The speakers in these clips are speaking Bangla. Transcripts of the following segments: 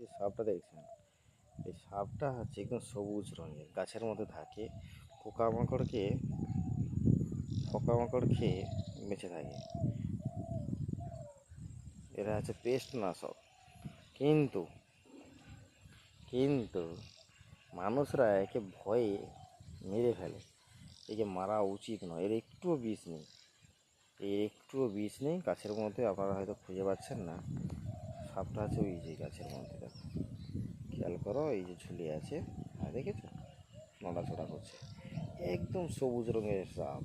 যে সাপটা দেখছেন, এই সাপটা হচ্ছে একদম সবুজ রঙের, গাছের মধ্যে থাকে পোকামাকড়কে পোকামাকড় খেয়ে বেঁচে থাকে। এরা হচ্ছে পেস্ট নাশক কিন্তু কিন্তু মানুষরা একে ভয়ে মেরে ফেলে। একে মারা উচিত নয়, এর একটুও বিষ নেই। এর একটুও বিষ নেই, গাছের মধ্যে আপনারা হয়তো খুঁজে পাচ্ছেন না। সাপটা আছে ওই যে গাছের মধ্যে, দেখো। খেয়াল করো, এই যে ঝুলে আছে। হ্যাঁ দেখেছ? নড়াচড়া করছে। একদম সবুজ রঙের সাপ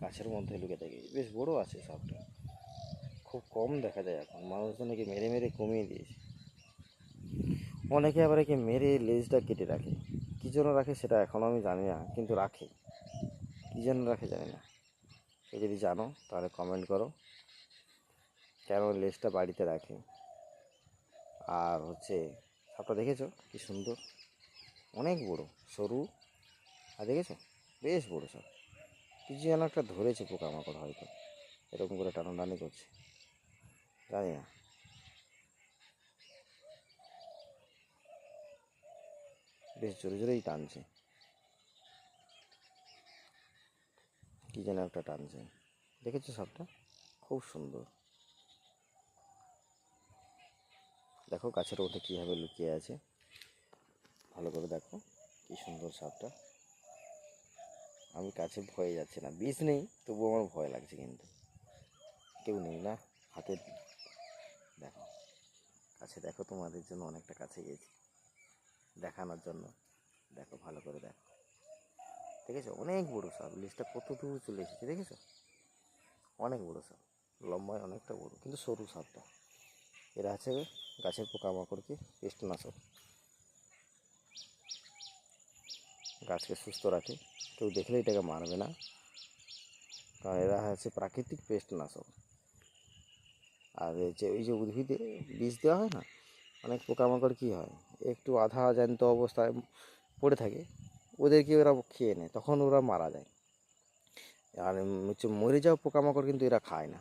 গাছের মধ্যে লুকে থাকে। বেশ বড় আছে সাপটা। খুব কম দেখা যায় এখন। মানুষজন একে মেরে মেরে কমিয়ে দিয়েছে। অনেকে আবার একে মেরে লেজটা কেটে রাখে। কী জন্য রাখে সেটা এখনও আমি জানি না, কিন্তু রাখে। কী জন্য রাখে জানি না। কেউ যদি জানো, তাহলে কমেন্ট করো। কেন লেজটা বাড়িতে রাখে? আর হচ্ছে সাপটা দেখেছ? কি সুন্দর। অনেক বড়, সরু। আর দেখেছ? বেশ বড় সাপ কিছু যেন একটা ধরেছে পোকামাকড় হয়তো। এরকম করে টানাটানি করছে। জানি না। বেশ জোরে জোরেই টানছে। কি যেন একটা টানছে। দেখেছ সাপটা খুব সুন্দর। দেখো গাছের মধ্যে কীভাবে লুকিয়ে আছে। ভালো করে দেখো কি সুন্দর সাপটা। আমি কাছে ভয়ে যাচ্ছি না। বিষ নেই তবুও আমার ভয় লাগছে কিন্তু। কেউ নেই না, হাতে দেখো। কাছে দেখো, তোমাদের জন্য অনেকটা কাছে গেছি। দেখানোর জন্য। দেখো, ভালো করে দেখো। দেখেছ? অনেক বড় সাপ। লিস্টটা কত দূর চলে এসেছে, দেখেছ? অনেক বড়ো সাপ। লম্বায় অনেকটা বড়ো, কিন্তু সরু সাপটা। এরা আছে গাছের পোকামাকড়কে পেস্টনাশক গাছকে সুস্থ রাখে, কেউ দেখলে এটাকে মারবে না। কারণ এরা হচ্ছে প্রাকৃতিক পেস্টনাশক। আর যে ওই যে উদ্ভিদে বীজ দেওয়া হয় না, অনেক পোকামাকড় কী হয়, একটু আধা জ্যান্ত অবস্থায় পড়ে থাকে, ওদেরকে ওরা খেয়ে নেয়, তখন ওরা মারা যায়। আর হচ্ছে মরে যাওয়া পোকামাকড় কিন্তু এরা খায় না।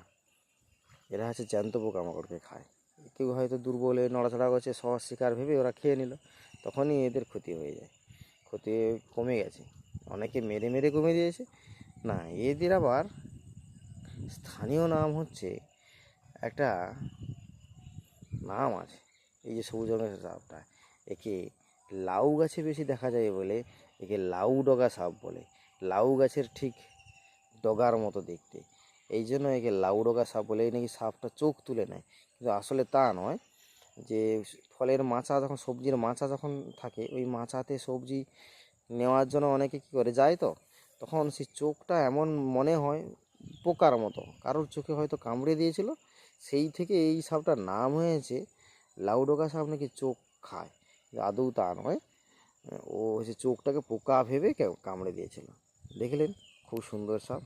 এরা হচ্ছে জ্যান্ত পোকামাকড়কে খায়। কেউ হয়তো দুর্বলে নড়াচড়া করছে, সহজ শিকার ভেবে ওরা খেয়ে নিল। তখনই এদের ক্ষতি হয়ে যায়। ক্ষতি কমে গেছে। অনেকে মেরে মেরে কমে দিয়েছে। না, এদের আবার স্থানীয় নাম হচ্ছে একটা নাম আছে। এই যে সবুজ রঙের সাপটা, একে লাউ গাছে বেশি দেখা যায় বলে, একে লাউ ডগা সাপ বলে। লাউ গাছের ঠিক ডগার মতো দেখতে। এই জন্য একে লাউ ডগা সাপ বলে নাকি সাপটা চোখ তুলে নেয়। কিন্তু আসলে তা নয় যে, ফলের মাচা যখন, সবজির মাচা যখন থাকে, ওই মাচাতে সবজি নেওয়ার জন্য অনেকে কী করে, যায় তো? তখন সেই চোখটা এমন মনে হয় পোকার মতো। কারোর চোখে হয়তো কামড়ে দিয়েছিল, সেই থেকে এই সাপটার নাম হয়েছে লাউডোকা সাপ নাকি চোখ খায়। আদৌ তা নয়। ও হচ্ছে চোখটাকে পোকা ভেবে কেউ কামড়ে দিয়েছিল। দেখলেন? খুব সুন্দর সাপ।